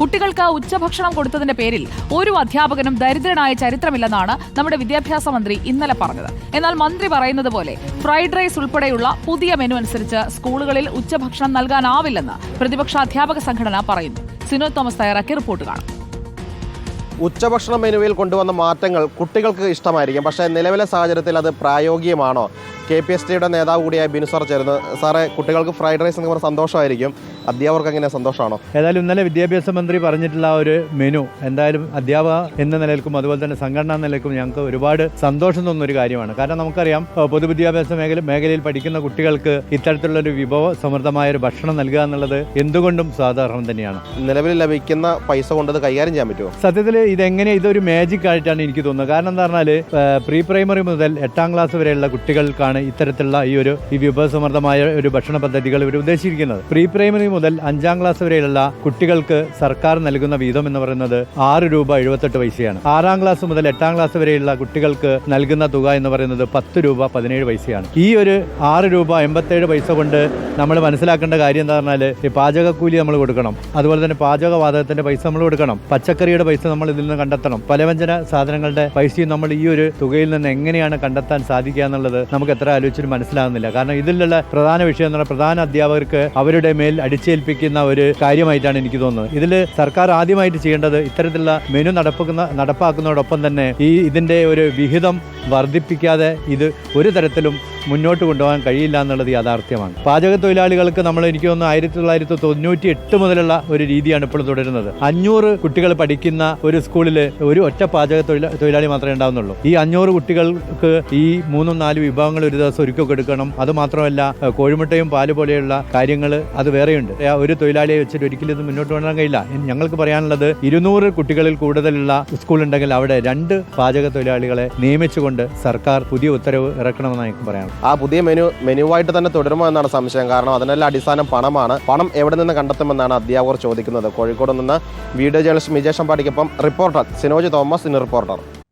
കുട്ടികൾക്ക് ഉച്ചഭക്ഷണം കൊടുത്തതിന്റെ പേരിൽ ഒരു അധ്യാപകനും ദരിദ്രനായ ചരിത്രമില്ലെന്നാണ് നമ്മുടെ വിദ്യാഭ്യാസ മന്ത്രി ഇന്നലെ പറഞ്ഞത്. എന്നാൽ മന്ത്രി പറയുന്നത് പോലെ ഫ്രൈഡ് റൈസ് ഉൾപ്പെടെയുള്ള പുതിയ മെനു അനുസരിച്ച് സ്കൂളുകളിൽ ഉച്ചഭക്ഷണം നൽകാനാവില്ലെന്ന് പ്രതിപക്ഷ അധ്യാപക സംഘടന പറയുന്നു. സിനോ തോമസ് തയ്യാറാക്കിയ റിപ്പോർട്ട് കാണാം. ഉച്ചഭക്ഷണ മെനുവിൽ കൊണ്ടുവന്ന മാറ്റങ്ങൾ കുട്ടികൾക്ക് ഇഷ്ടമായിരിക്കും. പക്ഷേ നിലവിലെ സാഹചര്യത്തിൽ അത് പ്രായോഗികമാണോ? കെ പി എസ് ടിയുടെ നേതാവ് കൂടിയായ ബിനു സാർ ചേർന്ന് സാറെ കുട്ടികൾക്ക് ഫ്രൈഡ് റൈസ് എന്ന് പറഞ്ഞാൽ സന്തോഷമായിരിക്കും. അധ്യാപകർക്ക് എങ്ങനെ സന്തോഷമാണോ? ഏതായാലും ഇന്നലെ വിദ്യാഭ്യാസ മന്ത്രി പറഞ്ഞിട്ടുള്ള ആ ഒരു മെനു എന്തായാലും അധ്യാപക എന്ന നിലയിൽക്കും അതുപോലെ തന്നെ സംഘടനാ നിലയ്ക്കും ഞങ്ങൾക്ക് ഒരുപാട് സന്തോഷം തോന്നുന്ന ഒരു കാര്യമാണ്. കാരണം നമുക്കറിയാം പൊതുവിദ്യാഭ്യാസ മേഖല മേഖലയിൽ പഠിക്കുന്ന കുട്ടികൾക്ക് ഇത്തരത്തിലുള്ള ഒരു വിഭവ സമൃദ്ധമായ ഒരു ഭക്ഷണം നൽകുക എന്നുള്ളത് എന്തുകൊണ്ടും സാധാരണം തന്നെയാണ്. നിലവിൽ ലഭിക്കുന്ന പൈസ കൊണ്ട് ഇത് കൈകാര്യം ചെയ്യാൻ പറ്റുമോ? സത്യത്തിൽ ഇതെങ്ങനെ ഇതൊരു മാജിക് ആയിട്ടാണ് എനിക്ക് തോന്നുന്നത്. കാരണം എന്താ പറഞ്ഞാൽ പ്രീ പ്രൈമറി മുതൽ എട്ടാം ക്ലാസ് വരെയുള്ള കുട്ടികൾക്കാണ് ഇത്തരത്തിലുള്ള ഈ ഒരു ഈ വിഭവസമൃദ്ധമായ ഒരു ഭക്ഷണ പദ്ധതികൾ ഇവർ ഉദ്ദേശിച്ചിരിക്കുന്നത്. പ്രീ പ്രൈമറി മുതൽ അഞ്ചാം ക്ലാസ് വരെയുള്ള കുട്ടികൾക്ക് സർക്കാർ നൽകുന്ന വീതം എന്ന് പറയുന്നത് ആറ് രൂപ എഴുപത്തെട്ട് പൈസയാണ്. ആറാം ക്ലാസ് മുതൽ എട്ടാം ക്ലാസ് വരെയുള്ള കുട്ടികൾക്ക് നൽകുന്ന തുക എന്ന് പറയുന്നത് പത്ത് രൂപ പതിനേഴ് പൈസയാണ്. ഈ ഒരു ആറ് രൂപ എൺപത്തേഴ് പൈസ കൊണ്ട് നമ്മൾ മനസ്സിലാക്കേണ്ട കാര്യം എന്താ പറഞ്ഞാൽ ഈ പാചകക്കൂലി നമ്മൾ കൊടുക്കണം. അതുപോലെ തന്നെ പാചകവാതകത്തിന്റെ പൈസ നമ്മൾ കൊടുക്കണം. പച്ചക്കറിയുടെ പൈസ നമ്മൾ ഇതിൽ നിന്ന് കണ്ടെത്തണം. പലവ്യഞ്ജന സാധനങ്ങളുടെ പൈസയും നമ്മൾ ഈ ഒരു തുകയിൽ നിന്ന് എങ്ങനെയാണ് കണ്ടെത്താൻ സാധിക്കുക എന്നുള്ളത് നമുക്ക് എത്ര ആലോചിച്ചിട്ട് മനസ്സിലാകുന്നില്ല. കാരണം ഇതിലുള്ള പ്രധാന വിഷയം എന്ന് പറഞ്ഞാൽ പ്രധാന അധ്യാപകർക്ക് അവരുടെ മേൽ അടിച്ചേൽപ്പിക്കുന്ന ഒരു കാര്യമായിട്ടാണ് എനിക്ക് തോന്നുന്നത്. ഇതിൽ സർക്കാർ ആദ്യമായിട്ട് ചെയ്യേണ്ടത് ഇത്തരത്തിലുള്ള മെനു നടപ്പാക്കുന്ന നടപ്പാക്കുന്നതോടൊപ്പം തന്നെ ഈ ഇതിന്റെ ഒരു വിഹിതം വർദ്ധിപ്പിക്കാതെ ഇത് ഒരു തരത്തിലും മുന്നോട്ട് കൊണ്ടുപോകാൻ കഴിയില്ല എന്നുള്ളത് യാഥാർത്ഥ്യമാണ്. പാചക തൊഴിലാളികൾക്ക് നമ്മൾ എനിക്ക് തോന്നുന്നു ആയിരത്തി തൊള്ളായിരത്തി തൊണ്ണൂറ്റി എട്ട് മുതലുള്ള ഒരു രീതിയാണ് ഇപ്പോൾ തുടരുന്നത്. അഞ്ഞൂറ് കുട്ടികൾ പഠിക്കുന്ന ഒരു സ്കൂളിൽ ഒരു ഒറ്റ പാചക തൊഴിലാ തൊഴിലാളി മാത്രമേ ഉണ്ടാവുന്നുള്ളൂ. ഈ അഞ്ഞൂറ് കുട്ടികൾക്ക് ഈ മൂന്നും നാല് വിഭവങ്ങൾ ഒരു ദിവസം ഒരുക്കി കൊടുക്കണം. അത് മാത്രമല്ല കോഴിമുട്ടയും പാൽ പോലെയുള്ള കാര്യങ്ങൾ അത് വേറെയുണ്ട്. ഒരു തൊഴിലാളിയെ വെച്ചിട്ട് ഒരിക്കലും ഇത് മുന്നോട്ട് കൊണ്ടുവരാൻ കഴിയില്ല. ഞങ്ങൾക്ക് പറയാനുള്ളത് ഇരുന്നൂറ് കുട്ടികളിൽ കൂടുതലുള്ള സ്കൂൾ ഉണ്ടെങ്കിൽ അവിടെ രണ്ട് പാചക തൊഴിലാളികളെ നിയമിച്ചുകൊണ്ട് സർക്കാർ പുതിയ ഉത്തരവ് ഇറക്കണമെന്നാണ് എനിക്ക് പറയാം ആ പുതിയ മെനു മെനുവായിട്ട് തന്നെ തുടരുമോ എന്നാണ് സംശയം. കാരണം അതിനെല്ലാം അടിസ്ഥാനം പണമാണ്. പണം എവിടെ നിന്ന് കണ്ടെത്തുമെന്നാണ് അധ്യാപകർ ചോദിക്കുന്നത്. കോഴിക്കോട് നിന്ന് വീഡിയോ ജേർണലിസ്റ്റ് മിജേഷ് അമ്പാടിക്കൊപ്പം റിപ്പോർട്ടർ സിനോജ് തോമസ് ഇന്ന് റിപ്പോർട്ടർ.